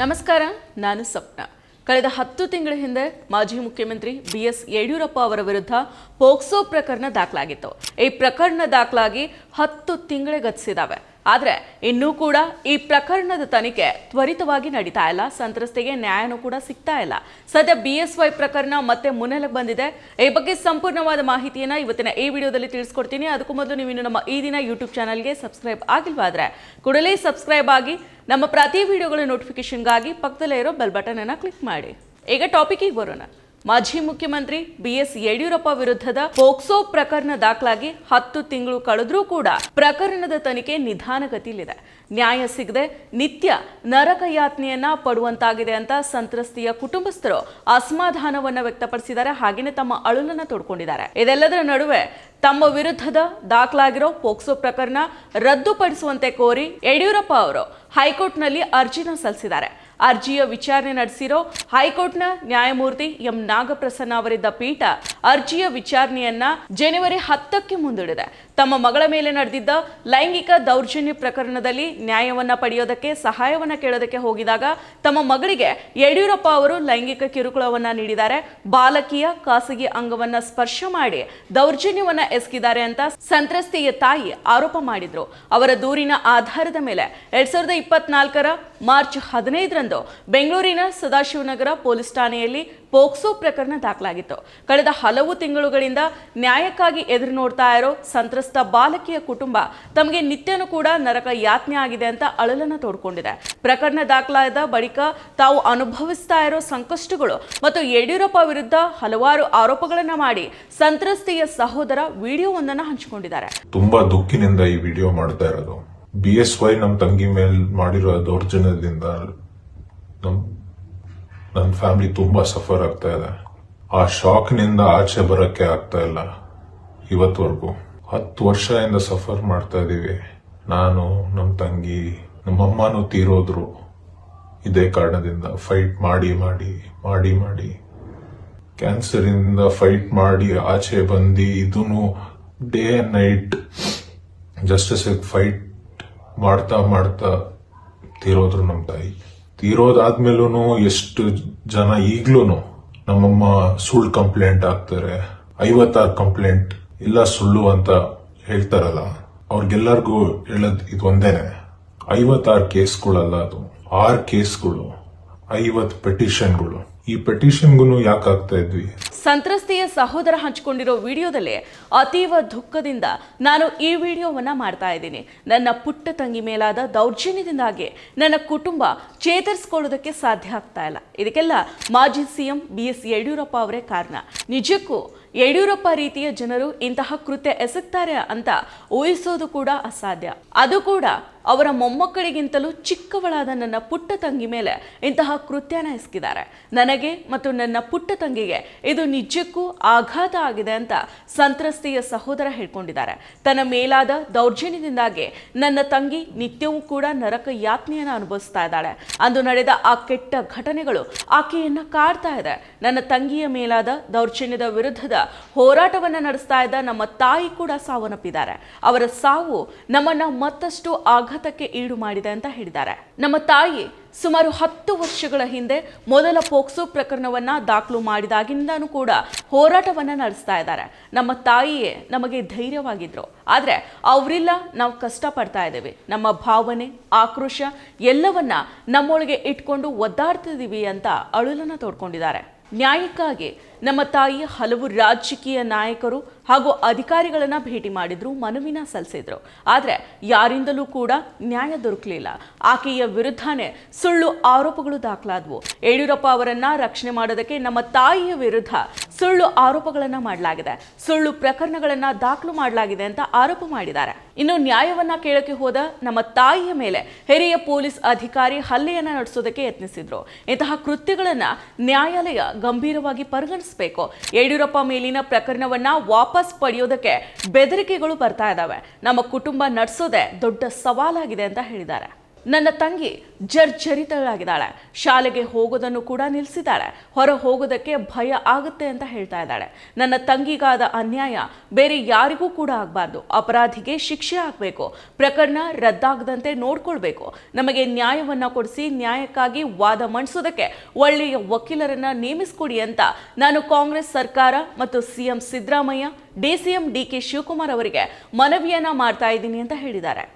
ನಮಸ್ಕಾರ, ನಾನು ಸ್ವಪ್ನ. ಕಳೆದ ಹತ್ತು ತಿಂಗಳ ಹಿಂದೆ ಮಾಜಿ ಮುಖ್ಯಮಂತ್ರಿ ಬಿ ಎಸ್ ಯಡಿಯೂರಪ್ಪ ಅವರ ವಿರುದ್ಧ ಪೋಕ್ಸೋ ಪ್ರಕರಣ ದಾಖಲಾಗಿತ್ತು. ಈ ಪ್ರಕರಣ ದಾಖಲಾಗಿ ಹತ್ತು ತಿಂಗಳೇ ಗತಿಸಿದಾವೆ. ಆದರೆ ಇನ್ನೂ ಕೂಡ ಈ ಪ್ರಕರಣದ ತನಿಖೆ ತ್ವರಿತವಾಗಿ ನಡೀತಾ ಇಲ್ಲ. ಸಂತ್ರಸ್ತೆಗೆ ನ್ಯಾಯನೂ ಕೂಡ ಸಿಗ್ತಾ ಇಲ್ಲ. ಸದ್ಯ ಬಿ ಎಸ್ ವೈ ಪ್ರಕರಣ ಮತ್ತೆ ಮುನ್ನೆಲೆಗೆ ಬಂದಿದೆ. ಈ ಬಗ್ಗೆ ಸಂಪೂರ್ಣವಾದ ಮಾಹಿತಿಯನ್ನು ಇವತ್ತಿನ ಈ ವಿಡಿಯೋದಲ್ಲಿ ತಿಳಿಸ್ಕೊಡ್ತೀನಿ. ಅದಕ್ಕೂ ಮೊದಲು ನೀವು ನಮ್ಮ ಈ ದಿನ ಯೂಟ್ಯೂಬ್ ಚಾನಲ್ಗೆ ಸಬ್ಸ್ಕ್ರೈಬ್ ಆಗಿಲ್ವಾದ್ರೆ ಕೂಡಲೇ ಸಬ್ಸ್ಕ್ರೈಬ್ ಆಗಿ ನಮ್ಮ ಪ್ರತಿ ವಿಡಿಯೋಗಳ ನೋಟಿಫಿಕೇಶನ್ಗಾಗಿ ಪಕ್ಕದಲ್ಲೇ ಇರೋ ಬೆಲ್ ಬಟನನ್ನು ಕ್ಲಿಕ್ ಮಾಡಿ. ಈಗ ಟಾಪಿಕಿಗೆ ಬರೋಣ. ಮಾಜಿ ಮುಖ್ಯಮಂತ್ರಿ ಬಿ ಎಸ್ ಯಡಿಯೂರಪ್ಪ ವಿರುದ್ಧದ ಪೋಕ್ಸೋ ಪ್ರಕರಣ ದಾಖಲಾಗಿ ಹತ್ತು ತಿಂಗಳು ಕಳೆದ್ರೂ ಕೂಡ ಪ್ರಕರಣದ ತನಿಖೆ ನಿಧಾನಗತಿಯಲ್ಲಿದೆ. ನ್ಯಾಯ ಸಿಗದೆ ನಿತ್ಯ ನರಕ ಯಾತ್ನೆಯನ್ನ ಪಡುವಂತಾಗಿದೆ ಅಂತ ಸಂತ್ರಸ್ತೆಯ ಕುಟುಂಬಸ್ಥರು ಅಸಮಾಧಾನವನ್ನು ವ್ಯಕ್ತಪಡಿಸಿದ್ದಾರೆ. ಹಾಗೇನೆ ತಮ್ಮ ಅಳುಲನ್ನು ತೋಡ್ಕೊಂಡಿದ್ದಾರೆ. ಇದೆಲ್ಲದರ ನಡುವೆ ತಮ್ಮ ವಿರುದ್ಧದ ದಾಖಲಾಗಿರೋ ಪೋಕ್ಸೋ ಪ್ರಕರಣ ರದ್ದುಪಡಿಸುವಂತೆ ಕೋರಿ ಯಡಿಯೂರಪ್ಪ ಅವರು ಹೈಕೋರ್ಟ್ನಲ್ಲಿ ಅರ್ಜಿನ ಸಲ್ಲಿಸಿದ್ದಾರೆ. ಅರ್ಜಿಯ ವಿಚಾರಣೆ ನಡೆಸಿರೋ ಹೈಕೋರ್ಟ್ನ ನ್ಯಾಯಮೂರ್ತಿ ಎಂ ನಾಗಪ್ರಸನ್ನ ಅವರಿದ್ದ ಪೀಠ ಅರ್ಜಿಯ ವಿಚಾರಣೆಯನ್ನ ಜನವರಿ ಹತ್ತಕ್ಕೆ ಮುಂದೂಡಿದೆ. ತಮ್ಮ ಮಗಳ ಮೇಲೆ ನಡೆದಿದ್ದ ಲೈಂಗಿಕ ದೌರ್ಜನ್ಯ ಪ್ರಕರಣದಲ್ಲಿ ನ್ಯಾಯವನ್ನ ಪಡೆಯೋದಕ್ಕೆ, ಸಹಾಯವನ್ನ ಕೇಳೋದಕ್ಕೆ ಹೋಗಿದಾಗ ತಮ್ಮ ಮಗಳಿಗೆ ಯಡಿಯೂರಪ್ಪ ಅವರು ಲೈಂಗಿಕ ಕಿರುಕುಳವನ್ನ ನೀಡಿದ್ದಾರೆ. ಬಾಲಕಿಯ ಖಾಸಗಿ ಅಂಗವನ್ನ ಸ್ಪರ್ಶ ಮಾಡಿ ದೌರ್ಜನ್ಯವನ್ನ ಎಸಗಿದ್ದಾರೆ ಅಂತ ಸಂತ್ರಸ್ತೆಯ ತಾಯಿ ಆರೋಪ ಮಾಡಿದ್ರು. ಅವರ ದೂರಿನ ಆಧಾರದ ಮೇಲೆ ಎರಡ್ ಸಾವಿರದ ಇಪ್ಪತ್ನಾಲ್ಕರ ಮಾರ್ಚ್ ಹದಿನೈದರಂದು ಬೆಂಗಳೂರಿನ ಸದಾಶಿವನಗರ ಪೊಲೀಸ್ ಠಾಣೆಯಲ್ಲಿ ಪೋಕ್ಸೋ ಪ್ರಕರಣ ದಾಖಲಾಗಿತ್ತು. ಕಳೆದ ಹಲವು ತಿಂಗಳುಗಳಿಂದ ನ್ಯಾಯಕ್ಕಾಗಿ ಎದುರು ನೋಡ್ತಾ ಇರೋ ಸಂತ್ರಸ್ತ ಬಾಲಕಿಯ ಕುಟುಂಬ ತಮಗೆ ನಿತ್ಯನೂ ಕೂಡ ನರಕ ಯಾತನೆ ಆಗಿದೆ ಅಂತ ಅಳಲನ್ನ ತೋಡ್ಕೊಂಡಿದೆ. ಪ್ರಕರಣ ದಾಖಲಾದ ಬಳಿಕ ತಾವು ಅನುಭವಿಸ್ತಾ ಇರೋ ಸಂಕಷ್ಟಗಳು ಮತ್ತು ಯಡಿಯೂರಪ್ಪ ವಿರುದ್ಧ ಹಲವಾರು ಆರೋಪಗಳನ್ನ ಮಾಡಿ ಸಂತ್ರಸ್ತೆಯ ಸಹೋದರ ವಿಡಿಯೋವೊಂದನ್ನ ಹಂಚಿಕೊಂಡಿದ್ದಾರೆ. ತುಂಬಾ ದುಃಖಿನಿಂದ ಈ ವಿಡಿಯೋ ಮಾಡ್ತಾ ಇರೋದು. ಬಿ ಎಸ್ ವೈ ನಮ್ ತಂಗಿ ಮೇಲೆ ಮಾಡಿರೋ ದೌರ್ಜನ್ಯದಿಂದ ನನ್ನ ಫ್ಯಾಮಿಲಿ ತುಂಬಾ ಸಫರ್ ಆಗ್ತಾ ಇದೆ. ಆ ಶಾಕ್ನಿಂದ ಆಚೆ ಬರಕ್ಕೆ ಆಗ್ತಾ ಇಲ್ಲ. ಇವತ್ವರೆಗೂ ಹತ್ತು ವರ್ಷದಿಂದ ಸಫರ್ ಮಾಡ್ತಾ ಇದೀವಿ. ನಾನು ನಮ್ಮ ತಂಗಿ ನಮ್ಮಮ್ಮನೂ ತೀರೋದ್ರು ಇದೇ ಕಾರಣದಿಂದ. ಫೈಟ್ ಮಾಡಿ ಮಾಡಿ ಮಾಡಿ ಮಾಡಿ. ಕ್ಯಾನ್ಸರ್ ಇಂದ ಫೈಟ್ ಮಾಡಿ, ಆಚೆ ಬಂದು ಇದೂ day and night justice fight ಮಾಡ್ತಾ ಮಾಡ್ತಾ ತೀರೋದ್ರು ನಮ್ಮ ತಾಯಿ. ತೀರೋದಾದ್ಮೇಲೂ ಎಷ್ಟು ಜನ ಈಗ್ಲೂ ನಮ್ಮಮ್ಮ ಸುಳ್ಳು ಕಂಪ್ಲೇಂಟ್ ಆಗ್ತಾರೆ ಐವತ್ತಾರು ಕಂಪ್ಲೇಂಟ್, ಇಲ್ಲ ಸುಳ್ಳು ಅಂತ ಹೇಳ್ತಾರಲ್ಲ, ಅವ್ರಿಗೆಲ್ಲರಿಗೂ ಹೇಳದ್ ಇದು ಒಂದೇನೆ. ಐವತ್ತಾರು ಕೇಸ್ಗಳಲ್ಲ ಅದು, ಆರು ಕೇಸ್ಗಳು, ಐವತ್ತು ಪೆಟಿಷನ್ಗಳು. ಈ ಪೆಟಿಷನ್ಗೂ ಯಾಕೆ ಆಗ್ತಾ ಇದ್ವಿ? ಸಂತ್ರಸ್ತೆಯ ಸಹೋದರ ಹಂಚಿಕೊಂಡಿರೋ ವಿಡಿಯೋದಲ್ಲಿ ಅತೀವ ದುಃಖದಿಂದ ನಾನು ಈ ವಿಡಿಯೋವನ್ನ ಮಾಡ್ತಾ ಇದ್ದೀನಿ. ನನ್ನ ಪುಟ್ಟ ತಂಗಿ ಮೇಲಾದ ದೌರ್ಜನ್ಯದಿಂದಾಗಿ ನನ್ನ ಕುಟುಂಬ ಚೇತರಿಸಿಕೊಳ್ಳೋದಕ್ಕೆ ಸಾಧ್ಯ ಆಗ್ತಾ ಇಲ್ಲ. ಇದಕ್ಕೆಲ್ಲ ಮಾಜಿ ಸಿಎಂ ಬಿ ಎಸ್ ಯಡಿಯೂರಪ್ಪ ಅವರೇ ಕಾರಣ. ನಿಜಕ್ಕೂ ಯಡಿಯೂರಪ್ಪ ರೀತಿಯ ಜನರು ಇಂತಹ ಕೃತ್ಯ ಎಸಗ್ತಾರೆ ಅಂತ ಊಹಿಸೋದು ಕೂಡ ಅಸಾಧ್ಯ. ಅದು ಕೂಡ ಅವರ ಮೊಮ್ಮಕ್ಕಳಿಗಿಂತಲೂ ಚಿಕ್ಕವಳಾದ ನನ್ನ ಪುಟ್ಟ ತಂಗಿ ಮೇಲೆ ಇಂತಹ ಕೃತ್ಯನ ಎಸಗಿದ್ದಾರೆ ನನಗೆ ಮತ್ತು ನನ್ನ ಪುಟ್ಟ ತಂಗಿಗೆ ಇದು ನಿಜಕ್ಕೂ ಆಘಾತ ಆಗಿದೆ ಅಂತ ಸಂತ್ರಸ್ತೆಯ ಸಹೋದರ ಹೇಳ್ಕೊಂಡಿದ್ದಾರೆ. ತನ್ನ ಮೇಲಾದ ದೌರ್ಜನ್ಯದಿಂದಾಗಿ ನನ್ನ ತಂಗಿ ನಿತ್ಯವೂ ಕೂಡ ನರಕ ಯಾತನೆಯನ್ನು ಅನುಭವಿಸ್ತಾ ಇದ್ದಾಳೆ. ಅಂದು ನಡೆದ ಆ ಕೆಟ್ಟ ಘಟನೆಗಳು ಆಕೆಯನ್ನು ಕಾಡ್ತಾ ಇದೆ. ನನ್ನ ತಂಗಿಯ ಮೇಲಾದ ದೌರ್ಜನ್ಯದ ವಿರುದ್ಧದ ಹೋರಾಟವನ್ನು ನಡೆಸ್ತಾ ಇದ್ದ ನಮ್ಮ ತಾಯಿ ಕೂಡ ಸಾವನ್ನಪ್ಪಿದ್ದಾರೆ. ಅವರ ಸಾವು ನಮ್ಮನ್ನ ಮತ್ತಷ್ಟು ಆಘಾತಕ್ಕೆ ಈಡು ಮಾಡಿದೆ ಅಂತ ಹೇಳಿದ್ದಾರೆ. ನಮ್ಮ ತಾಯಿ ಸುಮಾರು ಹತ್ತು ವರ್ಷಗಳ ಹಿಂದೆ ಮೊದಲ ಪೋಕ್ಸೋ ಪ್ರಕರಣವನ್ನ ದಾಖಲು ಮಾಡಿದಾಗಿಂದನೂ ಕೂಡ ಹೋರಾಟವನ್ನ ನಡೆಸ್ತಾ ಇದ್ದಾರೆ. ನಮ್ಮ ತಾಯಿಯೇ ನಮಗೆ ಧೈರ್ಯವಾಗಿದ್ರು. ಆದ್ರೆ ಅವರಿಲ್ಲ, ನಾವು ಕಷ್ಟಪಡ್ತಾ ಇದ್ದೇವೆ. ನಮ್ಮ ಭಾವನೆ, ಆಕ್ರೋಶ ಎಲ್ಲವನ್ನ ನಮ್ಮೊಳಗೆ ಇಟ್ಕೊಂಡು ಒದ್ದಾಡ್ತಿದ್ದೀವಿ ಅಂತ ಅಳುಲನ್ನ ತೋಡ್ಕೊಂಡಿದ್ದಾರೆ. ನ್ಯಾಯಕ್ಕಾಗಿ ನಮ್ಮ ತಾಯಿ ಹಲವು ರಾಜಕೀಯ ನಾಯಕರು ಹಾಗೂ ಅಧಿಕಾರಿಗಳನ್ನು ಭೇಟಿ ಮಾಡಿದ್ರು, ಮನವಿನ ಸಲ್ಲಿಸಿದ್ರು ಆದರೆ ಯಾರಿಂದಲೂ ಕೂಡ ನ್ಯಾಯ ದೊರಕಲಿಲ್ಲ. ಆಕೆಯ ವಿರುದ್ಧನೇ ಸುಳ್ಳು ಆರೋಪಗಳು ದಾಖಲಾದವು. ಯಡಿಯೂರಪ್ಪ ಅವರನ್ನ ರಕ್ಷಣೆ ಮಾಡೋದಕ್ಕೆ ನಮ್ಮ ತಾಯಿಯ ವಿರುದ್ಧ ಸುಳ್ಳು ಆರೋಪಗಳನ್ನು ಮಾಡಲಾಗಿದೆ. ಸುಳ್ಳು ಪ್ರಕರಣಗಳನ್ನು ದಾಖಲು ಮಾಡಲಾಗಿದೆ ಅಂತ ಆರೋಪ ಮಾಡಿದ್ದಾರೆ. ಇನ್ನು ನ್ಯಾಯವನ್ನ ಕೇಳಕ್ಕೆ ಹೋದ ನಮ್ಮ ತಾಯಿಯ ಮೇಲೆ ಹಿರಿಯ ಪೊಲೀಸ್ ಅಧಿಕಾರಿ ಹಲ್ಲೆಯನ್ನ ನಡೆಸೋದಕ್ಕೆ ಯತ್ನಿಸಿದ್ರು. ಇಂತಹ ಕೃತ್ಯಗಳನ್ನ ನ್ಯಾಯಾಲಯ ಗಂಭೀರವಾಗಿ ಪರಿಗಣಿಸಬೇಕು ಯಡಿಯೂರಪ್ಪ ಮೇಲಿನ ಪ್ರಕರಣವನ್ನ ವಾಪಸ್ ಪಡೆಯೋದಕ್ಕೆ ಬೆದರಿಕೆಗಳು ಬರ್ತಾ ಇದ್ದಾವೆ ನಮ್ಮ ಕುಟುಂಬ ನಡೆಸೋದೇ ದೊಡ್ಡ ಸವಾಲಾಗಿದೆ ಅಂತ ಹೇಳಿದ್ದಾರೆ. ನನ್ನ ತಂಗಿ ಜರ್ಜರಿತಳಾಗಿದ್ದಾಳೆ. ಶಾಲೆಗೆ ಹೋಗೋದನ್ನು ಕೂಡ ನಿಲ್ಲಿಸಿದ್ದಾಳೆ. ಹೊರ ಹೋಗೋದಕ್ಕೆ ಭಯ ಆಗುತ್ತೆ ಅಂತ ಹೇಳ್ತಾ ಇದ್ದಾಳೆ. ನನ್ನ ತಂಗಿಗಾದ ಅನ್ಯಾಯ ಬೇರೆ ಯಾರಿಗೂ ಕೂಡ ಆಗಬಾರ್ದು. ಅಪರಾಧಿಗೆ ಶಿಕ್ಷೆ ಆಗಬೇಕು. ಪ್ರಕರಣ ರದ್ದಾಗದಂತೆ ನೋಡ್ಕೊಳ್ಬೇಕು. ನಮಗೆ ನ್ಯಾಯವನ್ನು ಕೊಡಿಸಿ ನ್ಯಾಯಕ್ಕಾಗಿ ವಾದ ಮಂಡಿಸೋದಕ್ಕೆ ಒಳ್ಳೆಯ ವಕೀಲರನ್ನು ನೇಮಿಸಿಕೊಡಿ ಅಂತ ನಾನು ಕಾಂಗ್ರೆಸ್ ಸರ್ಕಾರ ಮತ್ತು ಸಿಎಂ ಸಿದ್ದರಾಮಯ್ಯ ಡಿಸಿಎಂ ಡಿಕೆ ಶಿವಕುಮಾರ್ ಅವರಿಗೆ ಮನವಿಯನ್ನ ಮಾಡ್ತಾ ಇದ್ದೀನಿ ಅಂತ ಹೇಳಿದ್ದಾರೆ.